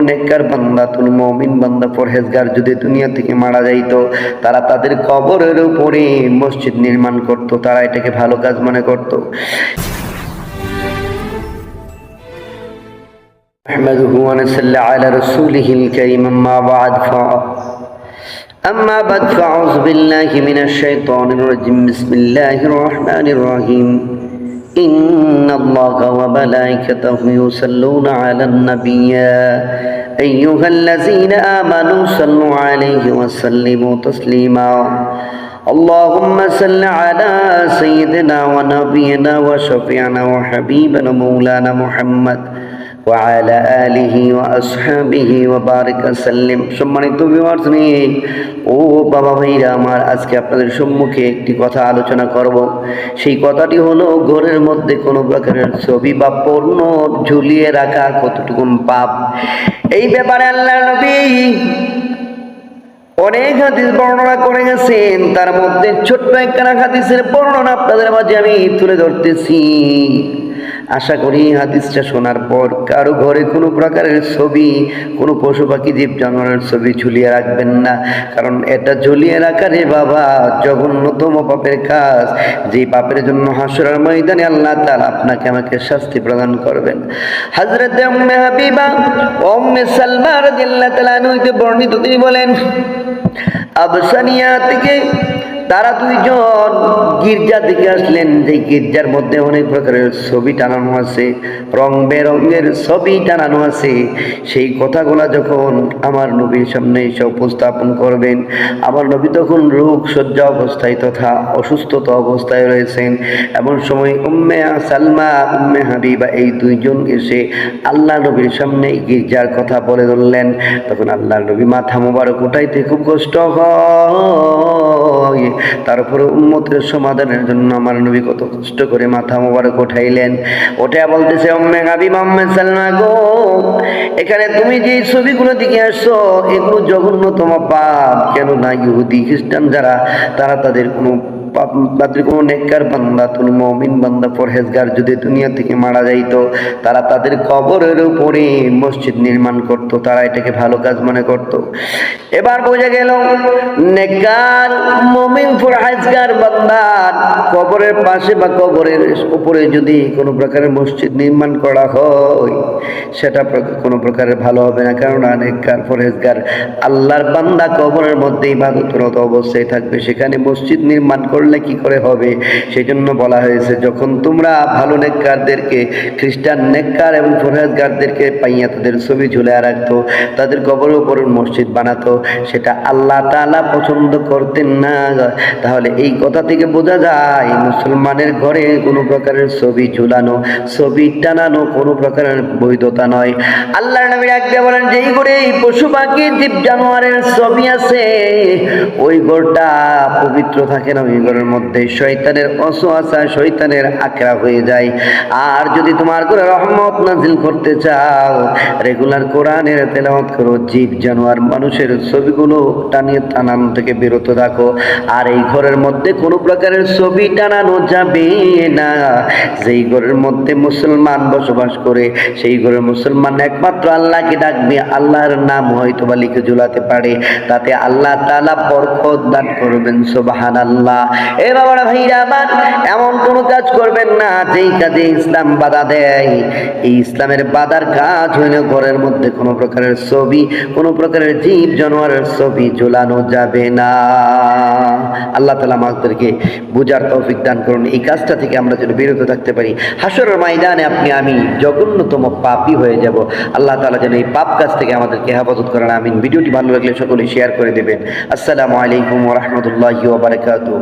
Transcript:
নেককার বান্দা তুল মমিন বান্দা পরহেজগার যদি দুনিয়া থেকে মারা যাইতো তারা তাদের কবরের উপরে মসজিদ নির্মাণ করত তারা এটাকে ভালো কাজ মনে করত نحمده ونصلي على رسوله الكريم أما بعد ف... أما بعد فأعوذ بالله من الشيطان الرجيم بسم الله الرحمن الرحيم إن الله وملائكته يصلون على النبي أيها الذين آمنوا صلوا عليه وسلموا تسليما. اللهم صل على سيدنا ونبينا وشفيعنا وحبيبنا مولانا محمد وعلى آله وأصحابه وبارك وسلم সম্মানিত ভিউয়ার্স ও বাবা ভাইরা আমার আজকে আপনাদের সম্মুখে একটি কথা আলোচনা করব সেই কথাটি হলো ঘরের মধ্যে কোনো প্রকারের ছবি বা পণ্য ঝুলিয়ে রাখা কতটুকুন পাপ এই ব্যাপারে আল্লাহ নবী অনেক হাদিস বর্ণনা করে গেছেন তার মধ্যে ছোট্ট একখানা হাদিসের বর্ণনা আপনাদের মাঝে আমি তুলে ধরতেছি আশা করি হাদিসটা শোনার পর কারও ঘরে কোনো প্রকারের ছবি, কোনো পশু পাখি, জীব জানোয়ারের ছবি ঝুলিয়ে রাখবেন না। কারণ এটা ঝুলিয়ে রাখারে বাবা জঘন্যতম পাপের কাজ। যে পাপের জন্য হাসুরার ময়দানে আল্লাহ তাআলা আপনাকে আমাকে শাস্তি প্রদান করবেন। হযরত উম্মে হাবিবা হইতে বর্ণিত তিনি বলেন আবসানিয়া থেকে তারা দুইজন গির্জা থেকে আসলেন যে গির্জার মধ্যে অনেক প্রকারের ছবি টানানো আছে, রং বেরঙের ছবি টানানো আছে। সেই কথাগুলা যখন আমার নবীর সামনে এসে উপস্থাপন করবেন, আমার নবী তখন রোগ শয্যা অবস্থায় তথা অসুস্থতা অবস্থায় রয়েছেন। এমন সময় উম্মে সালমা, উম্মে হাবিবা এই দুইজন এসে আল্লাহ নবীর সামনে গির্জার কথা বলে ধরলেন। তখন আল্লাহ নবী মাথা মোবারক উঠাইতে খুব কষ্ট হয়। তারপরে উম্মতের সমাধানের জন্য আমার নবী কত কষ্ট করে মাথা মোবারক উঠাইলেন ওটা বলতেছে এখানে তুমি যে ছবিগুলো দিকে আসছো, এগুলো জঘন্যতম পাপ। কেন না ইহুদি খ্রিস্টান যারা, তারা তাদের কোনো তাদের কোনো নেককার বান্দা তুল মমিন বান্দা, পরহেজগার যদি দুনিয়া থেকে মারা যাইতো, তারা তাদের কবরের উপরে মসজিদ নির্মাণ করত, তারা এটাকে ভালো কাজ মনে করত। এবার বোঝা গেল, নেককার, মমিন বান্দার কবরের পাশে বা কবরের উপরে যদি কোনো প্রকারের মসজিদ নির্মাণ করা হয়, সেটা কোনো প্রকারের ভালো হবে না। কারণ নেককার, পরহেজগার আল্লাহর বান্দা কবরের মধ্যে ইবাদতরত অবস্থায় থাকবে, সেখানে মসজিদ নির্মাণ করলে কি করে হবে? সেই জন্য বলা হয়েছে, যখন তোমরা ভালো নেককারদেরকে, খ্রিস্টান নেককার এবং ফরহেজগারদেরকে পাইয়া তাদের ছবি ঝুলে রাখতো, তাদের কবরের উপর মসজিদ বানাতো, সেটা আল্লাহ তাআলা পছন্দ করতেন না। তাহলে এই কথা থেকে বোঝা যায়, মুসলমানের ঘরে কোনো প্রকারের ছবি ঝুলানো, ছবি টানানো কোনো প্রকারের বৈধতা নয়। আল্লাহ নবী ডাকতে বলেন, যেই ঘরে এই পশু পাখি, জীব জানোয়ারের ছবি আছে, ওই ঘরটা পবিত্র থাকে না, ওই ঘরের মধ্যে শয়তানের অসোয়াশা শয়তানের আকরা হয়ে যায়। আর যদি তোমার করে রহমত নাজিল করতে চাও, রেগুলার কোরআনের তেলাওয়াত করো, জীব, জানোয়ার, মানুষের ছবিগুলো টানিয়ে টানানো থেকে বিরত রাখো। আর এই ঘরের মধ্যে কোনো প্রকারের ছবি টানানো যাবে না। যেই ঘরের মধ্যে মুসলমান বসবাস করে, সেই ঘরের মুসলমান একমাত্র আল্লাহকে ডাকবে। আল্লাহর নাম হয়তো বা লিখে ঝুলাতে পারে। তাতে আল্লাহ তালা বরকত দান করবেন সোবাহান আল্লাহ এমন কোনো কাজ করবেন না, যেই কাজে ইসলাম বাধা দেয়। এই ইসলামের বাধার কাজ হইলে ঘরের মধ্যে কোনো প্রকারের ছবি, কোনো প্রকারের জীব জানোয়ারের ছবি যাবে না। আল্লাহ তালা আমাদেরকে তৌফিক দান করুন। এই কাজটা থেকে আমরা যেন বিরত থাকতে পারি। হাসরের ময়দানে আপনি, আমি জঘন্যতম পাপী হয়ে যাব। আল্লাহ তালা যেন এই পাপ কাজ থেকে আমাদেরকে হেফাজত করেন। আমিন। ভিডিওটি ভালো লাগলে সকলে শেয়ার করে দেবেন। আসসালামু আলাইকুম ওরহমতুল্লাহি ওবরাকাতুহ